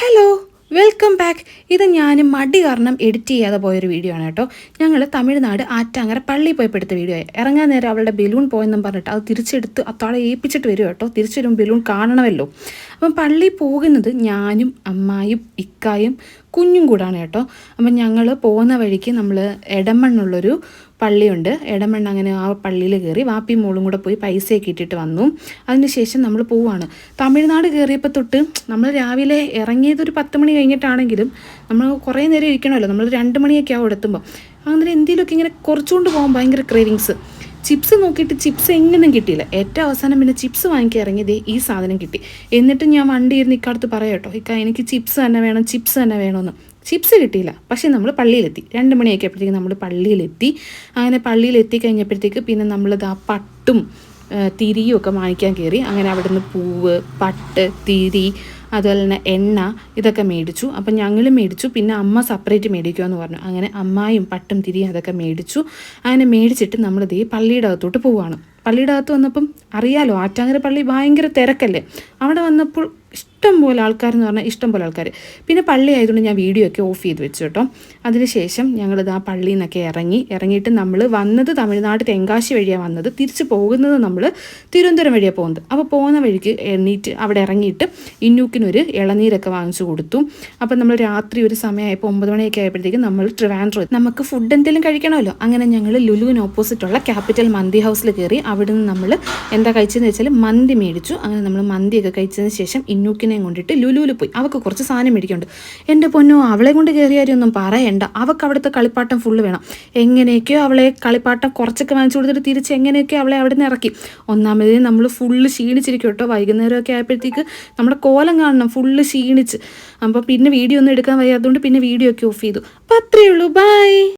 Hello welcome back ഇത് ഞാൻ മടി കാരണം എഡിറ്റ് ചെയ്യാതെ പോയൊരു വീഡിയോ ആണ് കേട്ടോ. ഞങ്ങൾ തമിഴ്നാട് ആറ്റാങ്ങര പള്ളിയിൽ പോയപ്പോൾ എടുത്ത വീഡിയോ ഇറങ്ങാൻ നേരം അവളുടെ ബലൂൺ പോയെന്നും പറഞ്ഞിട്ട് അത് തിരിച്ചെടുത്ത് അത്താളെ ഏൽപ്പിച്ചിട്ട് വരും കേട്ടോ. തിരിച്ചു വരുമ്പോൾ ബലൂൺ കാണണമല്ലോ. അപ്പം പള്ളി പോകുന്നത് ഞാനും അമ്മായും ഇക്കായും കുഞ്ഞും കൂടാണ് കേട്ടോ. അപ്പം ഞങ്ങൾ പോകുന്ന വഴിക്ക് നമ്മൾ എടമണ്ണുള്ളൊരു പള്ളിയുണ്ട്. എടമണ്ണ് അങ്ങനെ ആ പള്ളിയിൽ കയറി വാപ്പി മോളും കൂടെ പോയി പൈസയൊക്കെ ഇട്ടിട്ട് വന്നു. അതിനുശേഷം നമ്മൾ പോവാണ്. തമിഴ്നാട് കയറിയപ്പോൾ തൊട്ട് നമ്മൾ രാവിലെ ഇറങ്ങിയത് ഒരു പത്ത് മണി കഴിഞ്ഞിട്ടാണെങ്കിലും നമ്മൾ കുറേ നേരം ഇരിക്കണമല്ലോ. നമ്മൾ രണ്ട് മണിയൊക്കെ ആവും എത്തുമ്പോൾ അങ്ങനെ എന്തെങ്കിലുമൊക്കെ ഇങ്ങനെ കുറച്ചുകൊണ്ട് പോകാൻ ഭയങ്കര ക്രേവിങ്സ്. ചിപ്സ് നോക്കിയിട്ട് ചിപ്സ് എങ്ങനെയും കിട്ടിയില്ല. ഏറ്റവും അവസാനം പിന്നെ ചിപ്സ് വാങ്ങിക്കാൻ ഇറങ്ങിയത് ഈ സാധനം കിട്ടി. എന്നിട്ട് ഞാൻ വണ്ടി ഇരുന്ന് ഇക്കടത്ത് പറയാം കേട്ടോ ഇക്ക എനിക്ക് ചിപ്സ് തന്നെ വേണം ചിപ്സ് തന്നെ വേണമെന്ന് ചിപ്സ് കിട്ടിയില്ല. പക്ഷേ നമ്മൾ പള്ളിയിലെത്തി. രണ്ട് മണിയൊക്കെ ആയപ്പോഴത്തേക്ക് നമ്മൾ പള്ളിയിലെത്തി. അങ്ങനെ പള്ളിയിലെത്തി കഴിഞ്ഞപ്പോഴത്തേക്ക് പിന്നെ നമ്മളിത് ആ പട്ടും തിരിയും ഒക്കെ വാങ്ങിക്കാൻ കയറി അങ്ങനെ അവിടുന്ന് പൂവ് പട്ട് തിരി അതുപോലെ തന്നെ എണ്ണ ഇതൊക്കെ മേടിച്ചു. അപ്പം ഞങ്ങൾ മേടിച്ചു. പിന്നെ അമ്മ സെപ്പറേറ്റ് മേടിക്കുമെന്ന് പറഞ്ഞു. അങ്ങനെ അമ്മായും പട്ടും തിരിയും അതൊക്കെ മേടിച്ചു. അങ്ങനെ മേടിച്ചിട്ട് നമ്മൾ ദേ പള്ളിയുടെ അകത്തോട്ട് പോവുകയാണ് പള്ളിയുടെ അകത്ത് വന്നപ്പം അറിയാലോ ആറ്റാങ്ങര പള്ളി ഭയങ്കര തിരക്കല്ലേ? അവിടെ വന്നപ്പോൾ ഇഷ്ടം പോലെ ആൾക്കാരെന്ന് പറഞ്ഞാൽ ഇഷ്ടം പോലെ ആൾക്കാർ പിന്നെ പള്ളി ആയതുകൊണ്ട് ഞാൻ വീഡിയോ ഒക്കെ ഓഫ് ചെയ്ത് വെച്ചു കേട്ടോ. അതിനുശേഷം ഞങ്ങളിത് ആ പള്ളിയിൽ നിന്നൊക്കെ ഇറങ്ങി ഇറങ്ങിയിട്ട് നമ്മൾ വന്നത് തമിഴ്നാട് തെങ്കാശി വഴിയാണ് വന്നത്. തിരിച്ച് പോകുന്നത് നമ്മൾ തിരുവനന്തപുരം വഴിയാണ് പോകുന്നത് അപ്പോൾ പോകുന്ന വഴിക്ക് എണ്ണീറ്റ് അവിടെ ഇറങ്ങിയിട്ട് ഇന്നൂക്കിനൊരു ഇളനീരൊക്കെ വാങ്ങിച്ചു കൊടുത്തു. അപ്പം നമ്മൾ രാത്രി ഒരു സമയമായപ്പോൾ ഒമ്പത് മണിയൊക്കെ ആയപ്പോഴത്തേക്കും നമ്മൾ ട്രിവാൻഡ്രോ നമുക്ക് ഫുഡ് എന്തെങ്കിലും കഴിക്കണമല്ലോ. അങ്ങനെ ഞങ്ങൾ ലുലുവിന് ഓപ്പോസിറ്റുള്ള ക്യാപിറ്റൽ മന്തി ഹൗസിൽ കയറി അവിടെ നിന്ന് നമ്മൾ എന്താ കഴിച്ചതെന്ന് വെച്ചാൽ മന്തി മേടിച്ചു. അങ്ങനെ നമ്മൾ മന്തിയൊക്കെ കഴിച്ചതിന് ശേഷം ഇന്നൂക്കിനെയും കൊണ്ടിട്ട് ലുലുവിൽ പോയി. അവൾക്ക് കുറച്ച് സാധനം മേടിക്കുന്നുണ്ട് എന്റെ പൊന്നോ അവളെ കൊണ്ട് കയറിയാരൊന്നും പറയണ്ട. അവൾക്ക് അവിടുത്തെ കളിപ്പാട്ടം ഫുള്ള് വേണം. എങ്ങനെയൊക്കെയോ അവളെ കളിപ്പാട്ടം കുറച്ചൊക്കെ വാങ്ങിച്ചു കൊടുത്തിട്ട് തിരിച്ച് എങ്ങനെയൊക്കെയോ അവളെ അവിടെ നിന്ന് ഇറക്കി. ഒന്നാമത് നമ്മൾ ഫുള്ള് ക്ഷീണിച്ചിരിക്കും കേട്ടോ. വൈകുന്നേരമൊക്കെ ആയപ്പോഴത്തേക്ക് നമ്മുടെ കോലം കാണണം ഫുള്ള് ക്ഷീണിച്ച്. അപ്പോൾ പിന്നെ വീഡിയോ ഒന്നും എടുക്കാൻ വയ്യാത്തതുകൊണ്ട് പിന്നെ വീഡിയോ ഒക്കെ ഓഫ് ചെയ്തു. അപ്പോൾ അത്രയേ ഉള്ളൂ. ബൈ